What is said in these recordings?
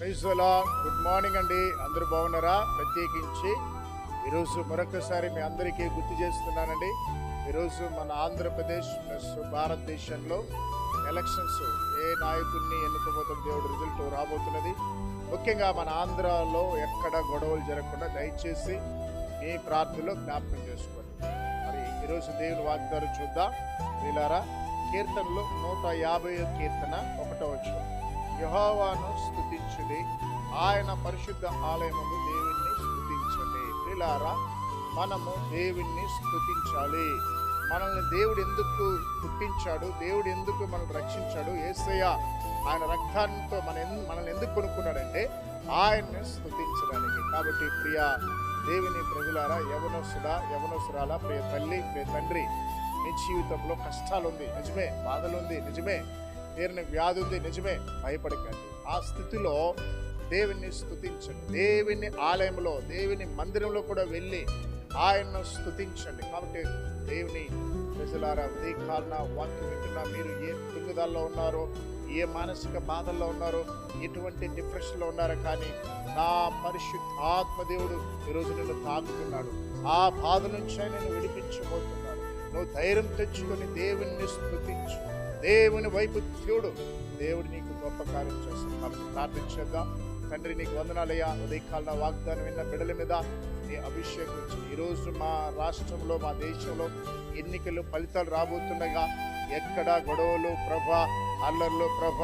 ప్రైజ్లా good morning అండి. అందరూ బాగున్నారా? ప్రత్యేకించి ఈరోజు మరొకసారి మీ అందరికీ గుర్తు చేస్తున్నానండి. ఈరోజు మన ఆంధ్రప్రదేశ్ ప్లస్ భారతదేశంలో ఎలక్షన్స్ ఏ నాయకుడిని ఎన్నుకోబోతున్న దేవుడు రిజల్ట్ రాబోతున్నది. ముఖ్యంగా మన ఆంధ్రాలో ఎక్కడ గొడవలు జరగకుండా దయచేసి మీ ప్రార్థనలో జ్ఞాపకం చేసుకోండి. మరి ఈరోజు దేవుని వాగ్దానం చూద్దాం. వీలారా కీర్తనలో నూట యాభై కీర్తన ఒకటో వచ్చింది యహోవాను స్థుతించుడి ఆయన పరిశుద్ధ ఆలయమును దేవుణ్ణి స్థుతించండి ప్రిలారా మనము దేవుణ్ణి స్థుతించాలి మనల్ని దేవుడు ఎందుకు పుట్టించాడు దేవుడు ఎందుకు మనల్ని రక్షించాడు? ఏసయ్య ఆయన రక్తాంతో మన మనల్ని ఎందుకు కొనుక్కున్నాడంటే ఆయన్ని స్థుతించడానికి కాబట్టి ప్రియ దేవుని ప్రజలారా యవనసుడా యవనసురాలా ప్రియ తల్లి ప్రియ తండ్రి మీ జీవితంలో కష్టాలు ఉంది నిజమే బాధలు ఉంది నిజమే. తీరిన వ్యాధి ఉంది నిజమే భయపడకండి. ఆ స్థితిలో దేవుని స్థుతించండి దేవుని ఆలయంలో దేవుని మందిరంలో కూడా వెళ్ళి ఆయన్ను స్థుతించండి కాబట్టి దేవుని ప్రజలారా ఉదయకాలన వాక్యం వింటున్నా మీరు ఏ తుంగుదాల్లో ఉన్నారో ఏ మానసిక బాధల్లో ఉన్నారో ఎటువంటి డిప్రెషన్లో ఉన్నారో కానీ నా పరిశుద్ధ ఆత్మదేవుడు ఈరోజు నిన్ను తాకుతున్నాడు. ఆ బాధ నుంచి ఆయన విడిపించబోతున్నాడు. నువ్వు ధైర్యం తెచ్చుకొని దేవుణ్ణి స్తుతించు. దేవుని వైపు చూడు. దేవుడు నీకు గొప్ప కార్యం చేస్తాడు. కాబట్టి ప్రార్థించేద్దాం తండ్రి నీకు వందనాలయ్యా. ఉదయకాల వాగ్దానం విన్న బిడల మీద నీ అభిషేకం ఈరోజు మా రాష్ట్రంలో మా దేశంలో ఎన్నికలు ఫలితాలు రాబోతుండగా ఎక్కడ గొడవలు ప్రభ అల్లర్లు ప్రభ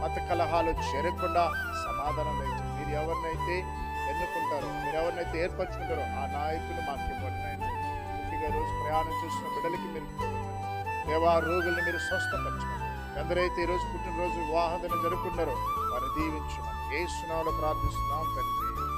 మత కలహాలు చేరకుండా సమాధానం లేదు మీరు ఎవరినైతే ఎన్నుకుంటారో మీరు ఎవరినైతే ఏర్పరచుకుంటారో ఆ నాయకులు మాకు ఇవ్వండి నాయన. రోజు ప్రయాణం చేస్తున్న బిడ్డలకి మీరు దేవా రోగుల్ని మీరు స్వస్థపరచండి ఎందరైతే ఈరోజు పుట్టినరోజు వివాహం దినం జరుపుకున్నారో వారిని దీవించమని ఏ సునాలో ప్రార్థిస్తున్నాం తండ్రి.